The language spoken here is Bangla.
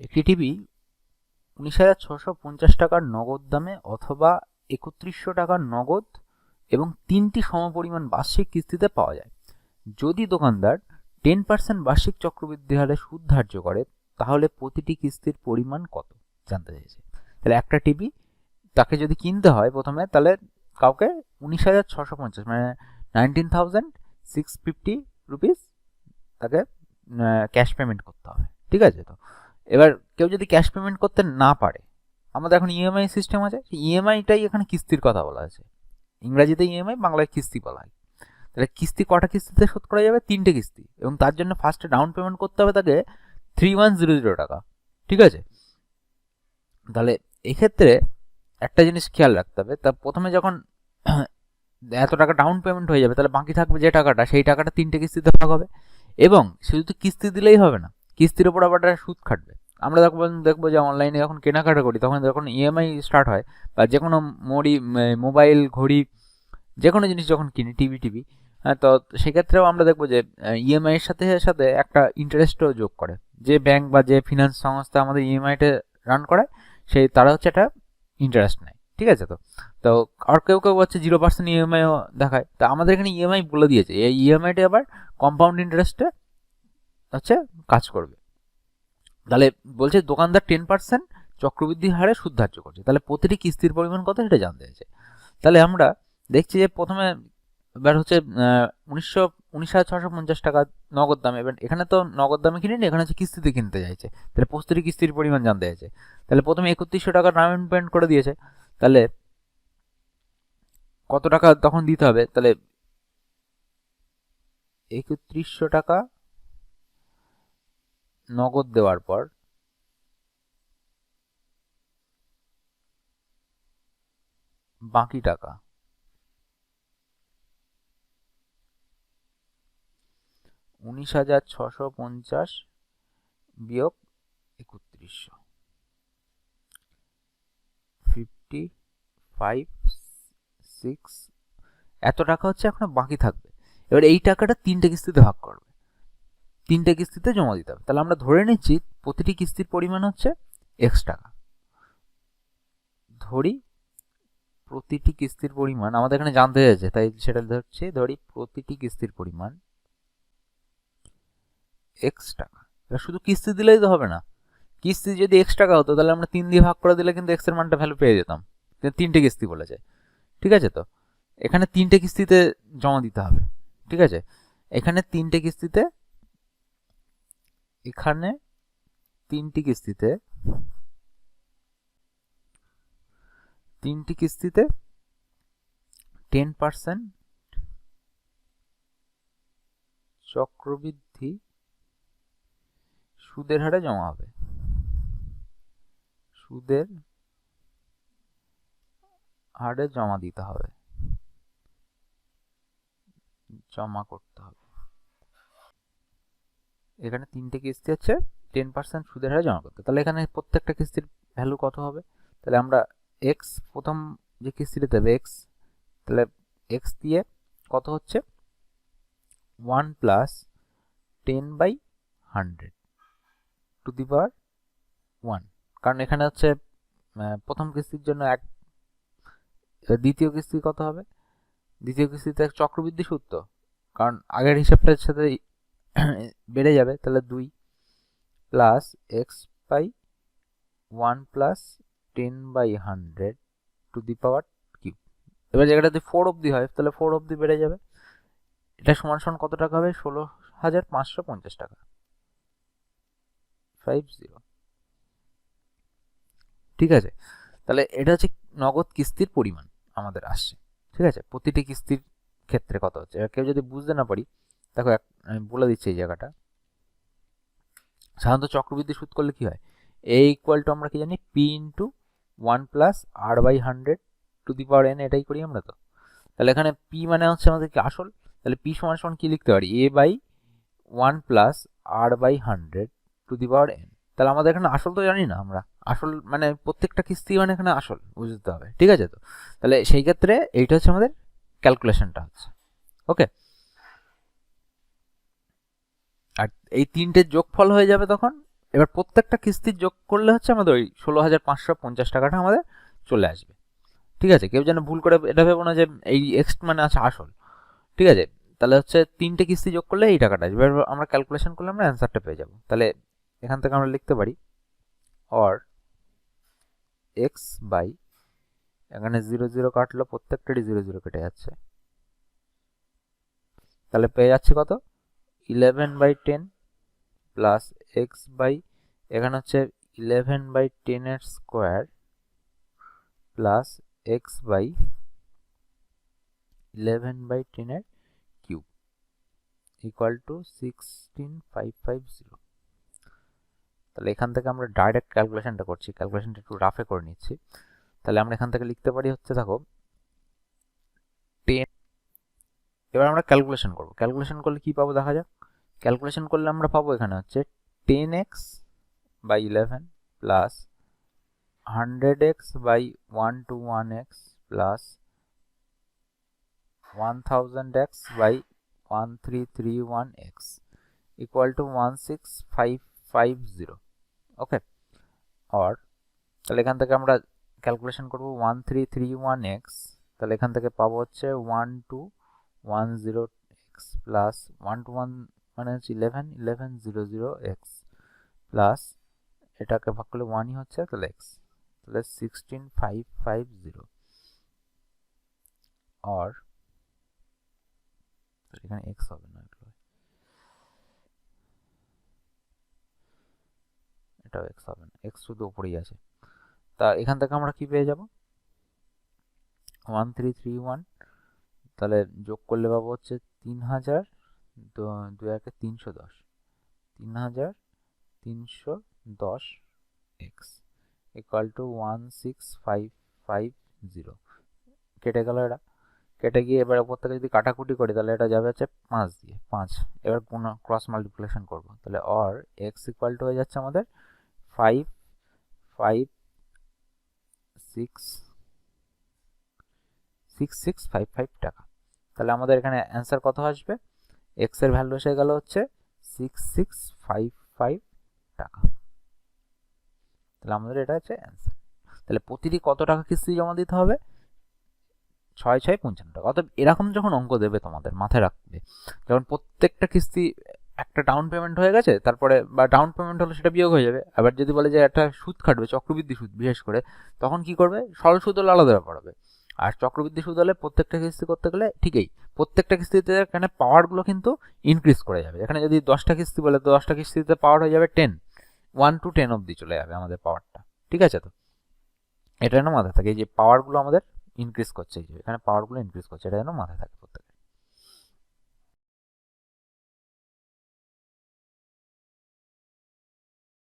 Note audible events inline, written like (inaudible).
একটি টিভি উনিশ হাজার ছশো পঞ্চাশ টাকার নগদ দামে অথবা একত্রিশশো টাকার নগদ এবং তিনটি সমপরিমাণ বার্ষিক কিস্তিতে পাওয়া যায়। যদি দোকানদার টেন পার্সেন্ট বার্ষিক চক্রবৃদ্ধি হারে সুদ ধার্য করে, তাহলে প্রতিটি কিস্তির পরিমাণ কত? জানতে চাইছে। তাহলে একটা টিভি তাকে যদি কিনতে হয় প্রথমে, তাহলে কাউকে উনিশ হাজার ছশো পঞ্চাশ মানে nineteen thousand six fifty rupees তাকে ক্যাশ পেমেন্ট করতে হবে। ঠিক আছে তো? এবার কেউ যদি ক্যাশ পেমেন্ট করতে না পারে, আমাদের এখন ইএমআই সিস্টেম আছে, সেই ইএমআইটাই এখানে কিস্তির কথা বলা আছে ইংরাজিতে ইএমআই বাংলায় কিস্তি বলা হয়। তাহলে কিস্তি কটা কিস্তিতে শোধ করা যাবে? তিনটে কিস্তি। এবং তার জন্য ফার্স্টে ডাউন পেমেন্ট করতে হবে তাকে থ্রি ওয়ান জিরো জিরো টাকা। ঠিক আছে? তাহলে এক্ষেত্রে একটা জিনিস খেয়াল রাখতে হবে, তা প্রথমে যখন (clears throat) এত টাকা ডাউন পেমেন্ট হয়ে যাবে, তাহলে বাকি থাকবে যে টাকাটা, সেই টাকাটা তিনটে কিস্তিতে ভাগ হবে। এবং শুধু তো কিস্তি দিলেই হবে না কিস্তির ওপর আবার সুদ খাটবে। আমরা দেখব দেখব যে অনলাইনে যখন কেনাকাটা করি, তখন যখন ইএমআই স্টার্ট হয়, বা যে কোনো মড়ি মোবাইল ঘড়ি, যে কোনো জিনিস যখন কিনি টিভি টিভি হ্যাঁ তো সেক্ষেত্রেও আমরা দেখব যে ইএমআইয়ের সাথে সাথে একটা ইন্টারেস্টও যোগ করে। যে ব্যাংক বা যে ফিনান্স সংস্থা আমাদের ইএমআইটা রান করায় সেই, তারা হচ্ছে একটা ইন্টারেস্ট নেয়, ঠিক আছে তো? তো আর কেউ কেউ হচ্ছে জিরো পার্সেন্ট ইএমআইও দেখায়। তো আমাদের এখানে ইএমআই বলে দিয়েছে, এই ইএমআইটা আবার কম্পাউন্ড ইন্টারেস্টে হচ্ছে কাজ করবে। তাহলে বলছে দোকানদার টেন পার্সেন্ট চক্রবৃদ্ধি হারে সুদ ধার্য করছে। তাহলে প্রতিটি কিস্তির পরিমাণ কত সেটা জানতে চাইছে। তাহলে আমরা দেখছি যে প্রথমে এবার হচ্ছে উনিশশো, উনিশ হাজার ছশো পঞ্চাশ টাকা নগদ দামে, এবার এখানে তো নগদ দামে কিনিনি, এখানে হচ্ছে কিস্তিতে কিনতে চাইছে। তাহলে প্রতিটি কিস্তির পরিমাণ জানতে চাইছে। তাহলে প্রথমে একত্রিশশো টাকা ডাউন পেমেন্ট করে দিয়েছে। তাহলে কত টাকা তখন দিতে হবে? তাহলে একত্রিশশো টাকা নগদ দেওয়ার পর বাকি টাকা। উনিশ হাজার ছশো পঞ্চাশ বিয়োগ একত্রিশশো। Fifty five six. এত টাকা হচ্ছে এখনও বাকি থাকবে। এবার এই টাকাটা তিনটে কিস্তিতে ভাগ করবে। তিনটে কিস্তিতে জমা দিতে হবে। তাহলে আমরা ধরে নিচ্ছি প্রতিটি কিস্তির পরিমাণ হচ্ছে এক্স টাকা। ধরি প্রতিটি কিস্তির পরিমাণ, আমাদের এখানে জানতে চাইছে তাই সেটা ধরছি, ধরি প্রতিটি কিস্তির পরিমাণ এক্স টাকা। এবার শুধু কিস্তি দিলেই তো হবে না। কিস্তি যদি এক্স টাকা হতো, তাহলে আমরা তিন দিয়ে ভাগ করে দিলে কিন্তু এক্সের মানটা ভ্যালু পেয়ে যেতাম। তিনটে কিস্তি বলেছে। ঠিক আছে তো? এখানে তিনটে কিস্তিতে জমা দিতে হবে। ঠিক আছে? এখানে তিনটে কিস্তিতে এখানে তিনটি কিস্তিতে তিনটি কিস্তিতে টেন পার্সেন্ট চক্রবৃদ্ধি সুদের হারে জমা হবে। সুদের হারে জমা দিতে হবে। জমা করতে হবে। এখানে তিনটে কিস্তি হচ্ছে টেন পার্সেন্ট সুদের হারে জমা করতে। তাহলে এখানে প্রত্যেকটা কিস্তির ভ্যালু কত হবে? তাহলে আমরা এক্স প্রথম যে কিস্তিটা দেবে এক্স তাহলে এক্স দিয়ে কত হচ্ছে? One plus ten by hundred to the power one কারণ এখানে হচ্ছে প্রথম কিস্তির জন্য এক, দ্বিতীয় কিস্তি কত হবে? দ্বিতীয় কিস্তিতে চক্রবৃদ্ধি তো কারণ আগের হিসাবটার সাথে বেড়ে যাবে, তাহলে দুই plus x by one plus ten by hundred to the power cube এবার জায়গাটা যদি ফোর অবধি হয়, তাহলে ফোর অবধি বেড়ে যাবে। এটা সমান সমান কত টাকা হবে? ষোলো হাজার পাঁচশো পঞ্চাশ টাকা। ফাইভ জিরো ঠিক আছে? তাহলে এটা হচ্ছে নগদ কিস্তির পরিমাণ আমাদের আসছে। ঠিক আছে? প্রতিটি কিস্তির ক্ষেত্রে কত হচ্ছে? কেউ যদি বুঝতে না পারি দেখো এক, আমি বলে দিচ্ছি এই জায়গাটা। সাধারণত চক্রবৃদ্ধি সুদ করলে কি হয়? এ ইকুয়াল টু আমরা কি জানি? P into one plus r by hundred to the power n এটাই করি আমরা তো। তাহলে এখানে পি মানে হচ্ছে আমাদের কি আসল? তাহলে পি সমান সমান কী লিখতে পারি? A by one plus r by hundred to the power n তাহলে আমাদের এখানে আসল তো জানি না আমরা। আসল মানে প্রত্যেকটা কিস্তি মানে এখানে আসল, বুঝতে হবে। ঠিক আছে তো? তাহলে সেই ক্ষেত্রে এইটা হচ্ছে আমাদের ক্যালকুলেশনটা হচ্ছে। ওকে আর এই তিনটে যোগফল হয়ে যাবে তখন? এবার প্রত্যেকটা কিস্তির যোগ করলে হচ্ছে আমাদের ওই ষোলো হাজার পাঁচশো পঞ্চাশ টাকাটা আমাদের চলে আসবে। ঠিক আছে? কেউ যেন ভুল করে এটা ভেবো না যে এই এক্স মানে আছে আসল। ঠিক আছে? তাহলে হচ্ছে তিনটে কিস্তি যোগ করলে এই টাকাটা আসবে। এবার আমরা ক্যালকুলেশন করলে আমরা অ্যান্সারটা পেয়ে যাব। তাহলে এখান থেকে আমরা লিখতে পারি অর এক্স বাই এখানে জিরো জিরো কাটলো, প্রত্যেকটারই জিরো জিরো কেটে যাচ্ছে। তাহলে পেয়ে যাচ্ছে কত? Eleven by ten plus x by এখানে হচ্ছে ইলেভেন বাই টেনের square plus x by eleven by টেনের cube equal to sixteen five five zero তাহলে এখান থেকে আমরা ডাইরেক্ট ক্যালকুলেশনটা করছি ক্যালকুলেশনটা একটু রাফে করে নিচ্ছি। তাহলে আমরা এখান থেকে লিখতে পারি হচ্ছে, দেখো টেন এবার আমরা ক্যালকুলেশন করব। ক্যালকুলেশন করলে কি পাবো দেখা যাক? ক্যালকুলেশন করলে আমরা পাবো এখানে হচ্ছে ten x by eleven plus hundred x by one two one x plus one thousand x by one three three one x equal to one six five five zero okay আর তাহলে এখান থেকে আমরা ক্যালকুলেশন করব one three three one x তাহলে এখান থেকে পাবো হচ্ছে one two one zero x plus one two one মানে হচ্ছে eleven eleven zero zero x plus এটাকে ভাগ করলে ওয়ানই হচ্ছে তাহলে এক্স তাহলে সিক্সটিন ফাইভ ফাইভ জিরো আর এখানে এক্স হবে না এগুলো। এটাও এক্স হবে না। এক্স শুধু উপরেই আছে। তা এখান থেকে আমরা কি পেয়ে যাব? ওয়ান থ্রি থ্রি ওয়ান তাহলে যোগ করলে পাবো হচ্ছে তিন হাজার দু একে তিনশো দশ। তিন হাজার তিনশো দশ x equal to one six five five zero কেটে গেল এটা। কেটে গিয়ে এবার ওপর থেকে যদি কাটাকুটি করি, তাহলে এটা যাবে হচ্ছে পাঁচ দিয়ে, পাঁচ। এবার পুনঃ ক্রস মাল্টিপ্লিকেশন করব। তাহলে অর এক্স ইকুয়াল টু হয়ে যাচ্ছে আমাদের five five six six six five five টাকা। তাহলে আমাদের এখানে অ্যান্সার কত আসবে? এক্সের ভ্যালু এসে গেল হচ্ছে সিক্স সিক্স ফাইভ ফাইভ টাকা। তাহলে আমাদের এটা হচ্ছে অ্যান্সার তাহলে প্রতিটি কত টাকা কিস্তি জমা দিতে হবে? ছয় ছয় পঞ্চান্ন টাকা। অর্থাৎ এরকম যখন অঙ্ক দেবে তোমাদের, মাথায় রাখবে, যখন প্রত্যেকটা কিস্তি একটা ডাউন পেমেন্ট হয়ে গেছে, তারপরে বা ডাউন পেমেন্ট হলে সেটা বিয়োগ হয়ে যাবে। আবার যদি বলে যে একটা সুদ খাটবে, চক্রবৃদ্ধি সুদ বিশেষ করে, তখন কি করবে? সরল সুদ হলে আলাদা ব্যাপার হবে। আর চক্রবৃদ্ধি সুদ হলে প্রত্যেকটা কিস্তি করতে গেলে ঠিকই, প্রত্যেকটা কিস্তিতে এখানে পাওয়ারগুলো কিন্তু ইনক্রিজ করে যাবে। এখানে যদি দশটা কিস্তি বলে, তো দশটা কিস্তিতে পাওয়ার হয়ে যাবে টেন ওয়ান টু টেন অবধি চলে যাবে আমাদের পাওয়ারটা ঠিক আছে তো? এটা যেন মাথায় থাকে যে পাওয়ারগুলো আমাদের ইনক্রিজ করছে এখানে পাওয়ারগুলো ইনক্রিজ করছে, এটা যেন মাথায় থাকে